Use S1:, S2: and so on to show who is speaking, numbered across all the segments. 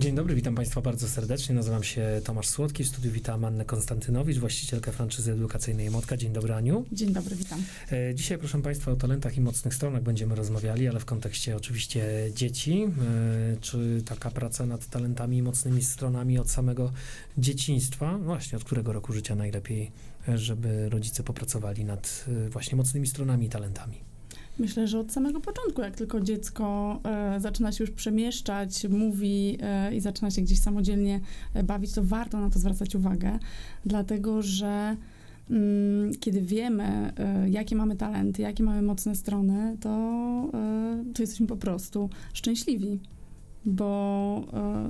S1: Dzień dobry, witam Państwa bardzo serdecznie. Nazywam się Tomasz Słodki. W studiu witam Annę Konstantynowicz, właścicielkę franczyzy edukacyjnej Motka. Dzień dobry, Aniu.
S2: Dzień dobry, witam.
S1: E, Dzisiaj, proszę Państwa, o talentach i mocnych stronach będziemy rozmawiali, ale w kontekście oczywiście dzieci. E, Czy taka praca nad talentami i mocnymi stronami od samego dzieciństwa, no właśnie od którego roku życia najlepiej, e, żeby rodzice popracowali nad właśnie mocnymi stronami i talentami?
S2: Myślę, że od samego początku, jak tylko dziecko e, zaczyna się już przemieszczać, mówi e, i zaczyna się gdzieś samodzielnie e, bawić, to warto na to zwracać uwagę, dlatego że mm, kiedy wiemy, e, jakie mamy talenty, jakie mamy mocne strony, to, e, to jesteśmy po prostu szczęśliwi, bo e,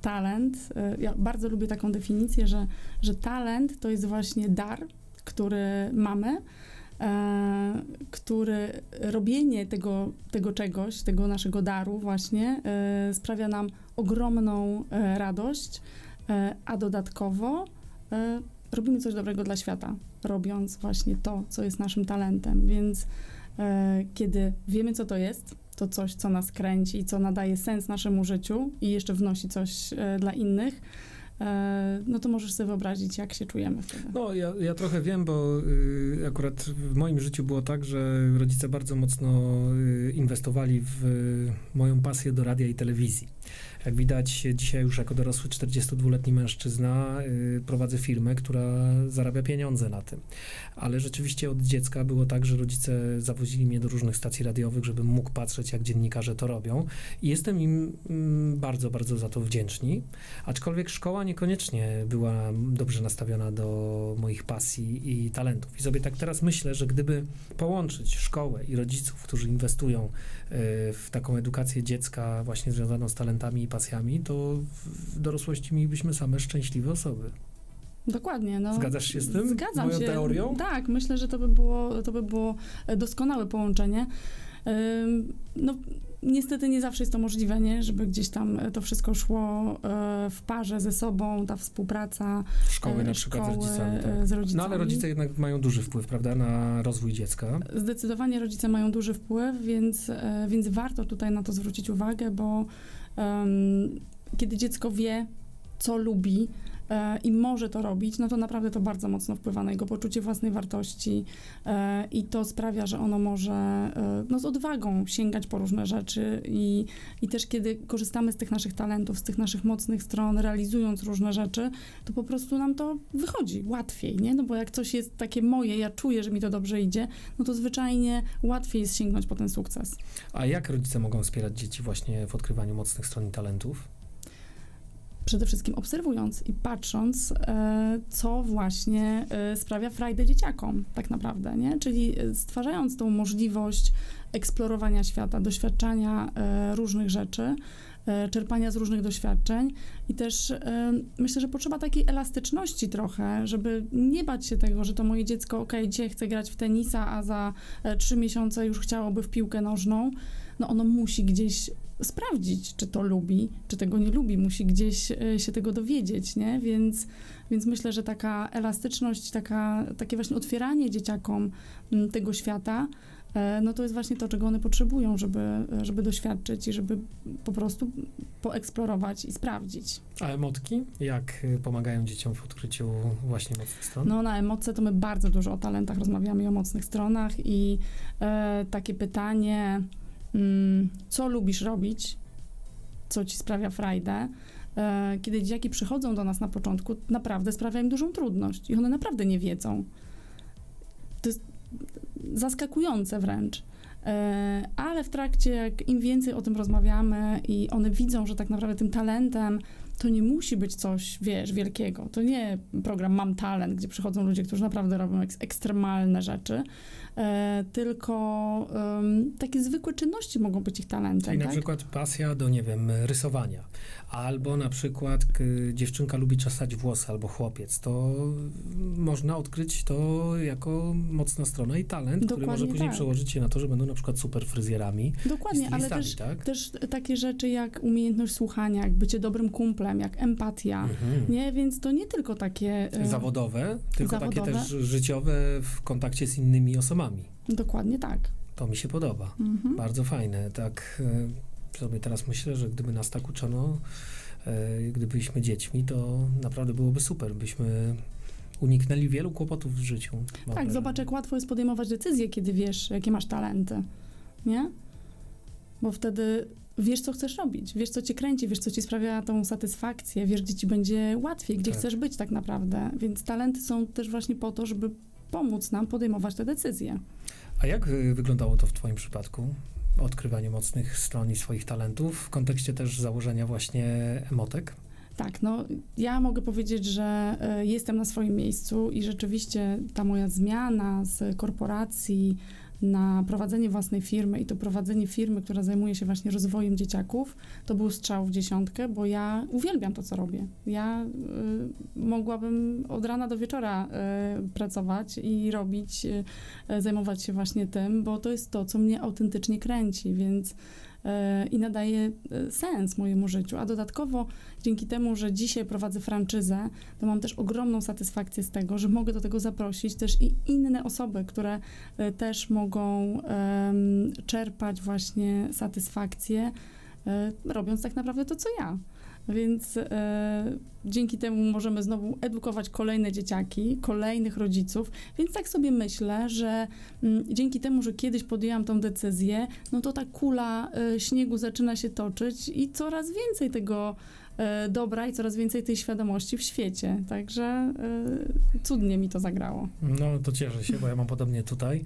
S2: talent, ja bardzo lubię taką definicję, że, że talent to jest właśnie dar, który mamy, e, który robienie tego, tego czegoś, tego naszego daru właśnie e, sprawia nam ogromną e, radość, a dodatkowo robimy coś dobrego dla świata, robiąc właśnie to, co jest naszym talentem. Więc kiedy wiemy, co to jest, to coś, co nas kręci, co nadaje sens naszemu życiu i jeszcze wnosi coś dla innych, no to możesz sobie wyobrazić, jak się czujemy wtedy.
S1: No, ja, ja trochę wiem, bo y, akurat w moim życiu było tak, że rodzice bardzo mocno y, inwestowali w y, moją pasję do radia i telewizji. Jak widać, dzisiaj już jako dorosły 42-letni mężczyzna y, prowadzę firmę, która zarabia pieniądze na tym. Ale rzeczywiście od dziecka było tak, że rodzice zawozili mnie do różnych stacji radiowych, żebym mógł patrzeć, jak dziennikarze to robią. I jestem im mm, bardzo, bardzo za to wdzięczni. Aczkolwiek szkoła niekoniecznie była dobrze nastawiona do moich pasji i talentów. I sobie tak teraz myślę, że gdyby połączyć szkołę i rodziców, którzy inwestują y, w taką edukację dziecka właśnie związaną z talentami i pasjami, to w dorosłości mielibyśmy same szczęśliwe osoby.
S2: Dokładnie. No,
S1: Zgadzasz się z tym?
S2: Zgadzam
S1: Moją
S2: się.
S1: teorią?
S2: Tak, myślę, że to by było, to by było doskonałe połączenie. No, niestety nie zawsze jest to możliwe, nie? żeby gdzieś tam to wszystko szło e, w parze ze sobą, ta współpraca
S1: Szkoły
S2: e,
S1: na przykład
S2: szkoły,
S1: z rodzicami.
S2: e,
S1: Tak.
S2: z rodzicami.
S1: No ale rodzice jednak mają duży wpływ, prawda, na rozwój dziecka.
S2: Zdecydowanie rodzice mają duży wpływ, więc, e, więc warto tutaj na to zwrócić uwagę, bo em, kiedy dziecko wie, co lubi e, i może to robić, no to naprawdę to bardzo mocno wpływa na jego poczucie własnej wartości e, i to sprawia, że ono może e, no, z odwagą sięgać po różne rzeczy i, i też kiedy korzystamy z tych naszych talentów, z tych naszych mocnych stron, realizując różne rzeczy, to po prostu nam to wychodzi łatwiej, nie? No bo jak coś jest takie moje, ja czuję, że mi to dobrze idzie, no to zwyczajnie łatwiej jest sięgnąć po ten sukces.
S1: A jak rodzice mogą wspierać dzieci właśnie w odkrywaniu mocnych stron i talentów?
S2: Przede wszystkim obserwując i patrząc, e, co właśnie e, sprawia frajdę dzieciakom, tak naprawdę, nie? Czyli e, stwarzając tą możliwość eksplorowania świata, doświadczania różnych rzeczy, czerpania z różnych doświadczeń i też myślę, że potrzeba takiej elastyczności trochę, żeby nie bać się tego, że to moje dziecko, ok, dzisiaj chce grać w tenisa, a za trzy miesiące już chciałoby w piłkę nożną, no ono musi gdzieś sprawdzić, czy to lubi, czy tego nie lubi, musi gdzieś e, się tego dowiedzieć, nie? Więc, więc myślę, że taka elastyczność, taka, takie właśnie otwieranie dzieciakom tego świata, e, no to jest właśnie to, czego one potrzebują, żeby, e, żeby doświadczyć i żeby po prostu poeksplorować i sprawdzić.
S1: A emotki? Jak pomagają dzieciom w odkryciu właśnie mocnych stron?
S2: No na emocje to my bardzo dużo o talentach rozmawiamy i o mocnych stronach i e, takie pytanie, co lubisz robić, co ci sprawia frajdę, e, kiedy dzieciaki przychodzą do nas na początku, naprawdę sprawia im dużą trudność i one naprawdę nie wiedzą. To jest zaskakujące wręcz. E, Ale w trakcie, jak im więcej o tym rozmawiamy i one widzą, że tak naprawdę tym talentem to nie musi być coś, wiesz, wielkiego. To nie program Mam Talent, gdzie przychodzą ludzie, którzy naprawdę robią eks- ekstremalne rzeczy, e, tylko takie zwykłe czynności mogą być ich talentem,
S1: Czyli na
S2: tak?
S1: przykład pasja do, nie wiem, rysowania. Albo na przykład k, dziewczynka lubi czesać włosy, albo chłopiec. To można odkryć to jako mocna strona i talent, który
S2: Dokładnie
S1: może później
S2: tak.
S1: przełożyć się na to, że będą na przykład super fryzjerami
S2: Dokładnie, ale też,
S1: tak?
S2: też takie rzeczy jak umiejętność słuchania, jak bycie dobrym kumplem, jak empatia,
S1: Mhm.
S2: nie? Więc to nie tylko takie... e,
S1: Zawodowe, tylko takie
S2: zawodowe.
S1: też życiowe w kontakcie z innymi osobami.
S2: Dokładnie tak.
S1: To mi się podoba.
S2: Mhm.
S1: Bardzo fajne. Tak. e, sobie teraz myślę, że gdyby nas tak uczono, e, gdybyśmy dziećmi, to naprawdę byłoby super. Byśmy uniknęli wielu kłopotów w życiu.
S2: Tak, zobacz, jak łatwo jest podejmować decyzje, kiedy wiesz, jakie masz talenty. Nie? Bo wtedy wiesz, co chcesz robić, wiesz, co cię kręci, wiesz, co ci sprawia tą satysfakcję, wiesz, gdzie ci będzie łatwiej, gdzie
S1: Tak.
S2: chcesz być tak naprawdę. Więc talenty są też właśnie po to, żeby pomóc nam podejmować te decyzje.
S1: A jak y, wyglądało to w Twoim przypadku? Odkrywanie mocnych stron i swoich talentów w kontekście też założenia właśnie emotek?
S2: Tak, no ja mogę powiedzieć, że e, jestem na swoim miejscu i rzeczywiście ta moja zmiana z korporacji na prowadzenie własnej firmy i to prowadzenie firmy, która zajmuje się właśnie rozwojem dzieciaków, to był strzał w dziesiątkę, bo ja uwielbiam to, co robię. Ja y, mogłabym od rana do wieczora y, pracować i robić, y, zajmować się właśnie tym, bo to jest to, co mnie autentycznie kręci, więc i nadaje e, sens mojemu życiu. A dodatkowo dzięki temu, że dzisiaj prowadzę franczyzę, to mam też ogromną satysfakcję z tego, że mogę do tego zaprosić też i inne osoby, które e, też mogą czerpać właśnie satysfakcję, e, robiąc tak naprawdę to, co ja. Więc e, dzięki temu możemy znowu edukować kolejne dzieciaki, kolejnych rodziców. Więc tak sobie myślę, że mm, dzięki temu, że kiedyś podjęłam tą decyzję, no to ta kula e, śniegu zaczyna się toczyć i coraz więcej tego dobra i coraz więcej tej świadomości w świecie. Także e, cudnie mi to zagrało.
S1: No to cieszę się, bo ja mam podobnie tutaj.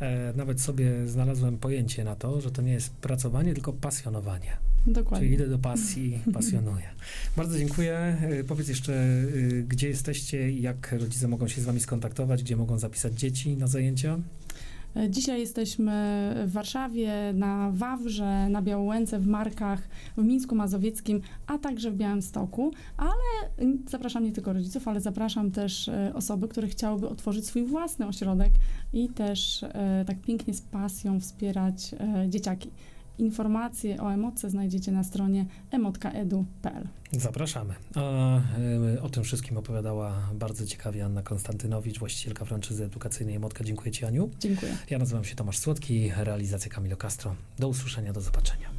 S1: E, nawet sobie znalazłem pojęcie na to, że to nie jest pracowanie, tylko pasjonowanie.
S2: Dokładnie.
S1: Czyli idę do pasji, pasjonuję. Bardzo dziękuję. E, Powiedz jeszcze, e, gdzie jesteście i jak rodzice mogą się z wami skontaktować, gdzie mogą zapisać dzieci na zajęcia?
S2: Dzisiaj jesteśmy w Warszawie, na Wawrze, na Białołęce, w Markach, w Mińsku Mazowieckim, a także w Białymstoku, ale zapraszam nie tylko rodziców, ale zapraszam też e, osoby, które chciałyby otworzyć swój własny ośrodek i też e, tak pięknie z pasją wspierać e, dzieciaki. Informacje o emotce znajdziecie na stronie emotkaedu.pl.
S1: Zapraszamy. A e, o tym wszystkim opowiadała bardzo ciekawie Anna Konstantynowicz, właścicielka franczyzy edukacyjnej Motka. Dziękuję Ci, Aniu.
S2: Dziękuję.
S1: Ja nazywam się Tomasz Słodki, realizacja Camilo Castro. Do usłyszenia, do zobaczenia.